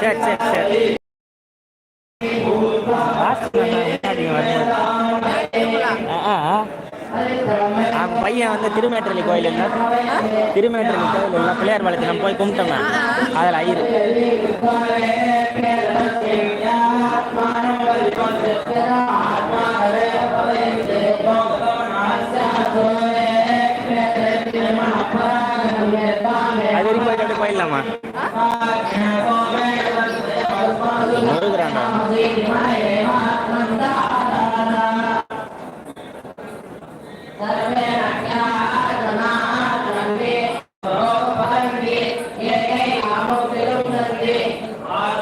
சரி சரி சரி முன்னாடி வந்து ஆ ஆ அவன் பையன் வந்து திருமேற்றலி கோயில் இல்லை திருமேற்றலி கோயில் இல்லை பிள்ளையார் பாளையத்தில் நம்ம போய் கும்பிட்டோமே அதில் ஐயரு. அது வரைக்கும் போயிட்டு போயிடலாமா? सर्वे